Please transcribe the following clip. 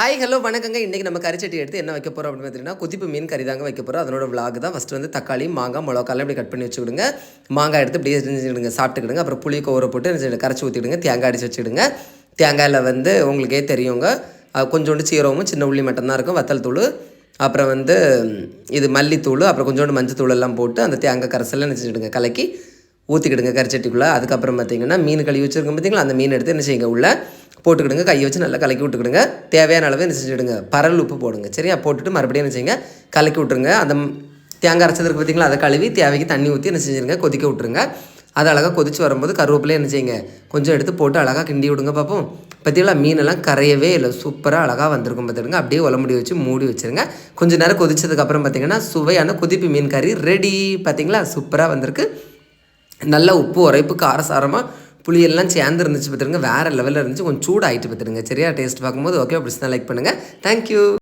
Hi hello வணக்கங்க. இன்றைக்கி நம்ம கறிச்சட்டி எடுத்து என்ன வைக்க போகிறோம் அப்படின்னு பார்த்தீங்கன்னா குதிப்பு மீன் கறி தாங்க வைக்க போகிறோம் அதனோட vlog தான். ஃபஸ்ட்டு வந்து தக்காளி மாங்காய் மிளகாலாம் இப்படி கட் பண்ணி வச்சுக்கிடுங்க. மாங்காய் எடுத்து இப்படியே செஞ்சுக்கிடுங்க. சாப்பிட்டுக்கிடுங்க. அப்புறம் புளி கோவரை போட்டு கரைச்சி ஊற்றிடுங்க தேங்காய் அடிச்சு வச்சுக்கிடுங்க. தேங்காயில் வந்து உங்களுக்கே தெரியுங்க. கொஞ்சோண்டு சீரகமும் சின்ன உள்ளி மட்டும்தான் இருக்கும். வத்தல் தூள் அப்புறம் வந்து இது மல்லித்தூள் அப்புறம் கொஞ்சோண்டு மஞ்சத்தூள் எல்லாம் போட்டு அந்த தேங்காய் கரைசலில் நினச்சிடுங்க கலக்கி ஊற்றிக்கிடுங்க கறிச்சட்டிக்குள்ளே. அதுக்கப்புறம் பார்த்தீங்கன்னா மீன் கழுவி வச்சுருக்கோம். பார்த்தீங்களா? அந்த மீன் எடுத்து என்ன செய்யுங்க? உள்ள போட்டுக்கிடுங்க கையை வச்சு நல்லா கலக்கி விட்டுக்கிடுங்க. தேவையான அளவு என்ன செஞ்சுடுங்க? பரல் உப்பு போடுங்க. சரியா? போட்டுட்டு மறுபடியும் என்ன செய்யுங்க? கலக்கி விட்ருங்க அந்த தேங்காய் அரைச்சது இருக்குது பார்த்தீங்களா? அதை கழுவி தேவைக்கு தண்ணி ஊற்றி என்ன செஞ்சுருங்க? கொதிக்க விட்ருங்க அது அழகாக கொதிச்சு வரும்போது கருவேப்பிலையே என்ன செய்யுங்க? கொஞ்சம் எடுத்து போட்டு அழகாக கிண்டி விடுங்க பார்ப்போம் பார்த்தீங்களா? மீனெல்லாம் கரையவே இல்லை. சூப்பராக அழகாக வந்திருக்கும் பார்த்துடுங்க. அப்படியே உலமுடி வச்சு மூடி வச்சுருங்க. கொஞ்சம் நேரம் கொதிச்சதுக்கப்புறம் பார்த்தீங்கன்னா சுவையான கொதிப்பு மீன் கறி ரெடி பார்த்தீங்களா? சூப்பராக வந்திருக்கு. நல்ல உப்பு உரைப்பு காரசாரமாக புளியெல்லாம் சேர்ந்து இருந்துச்சு பார்த்துருங்க. வேறு லெவலில் இருந்துச்சு. கொஞ்சம் சூடாகிட்டு பார்த்துருங்க. சரியா டேஸ்ட் பார்க்கும்போது ஓகே அப்படி லைக் பண்ணுங்கள் தேங்க்யூ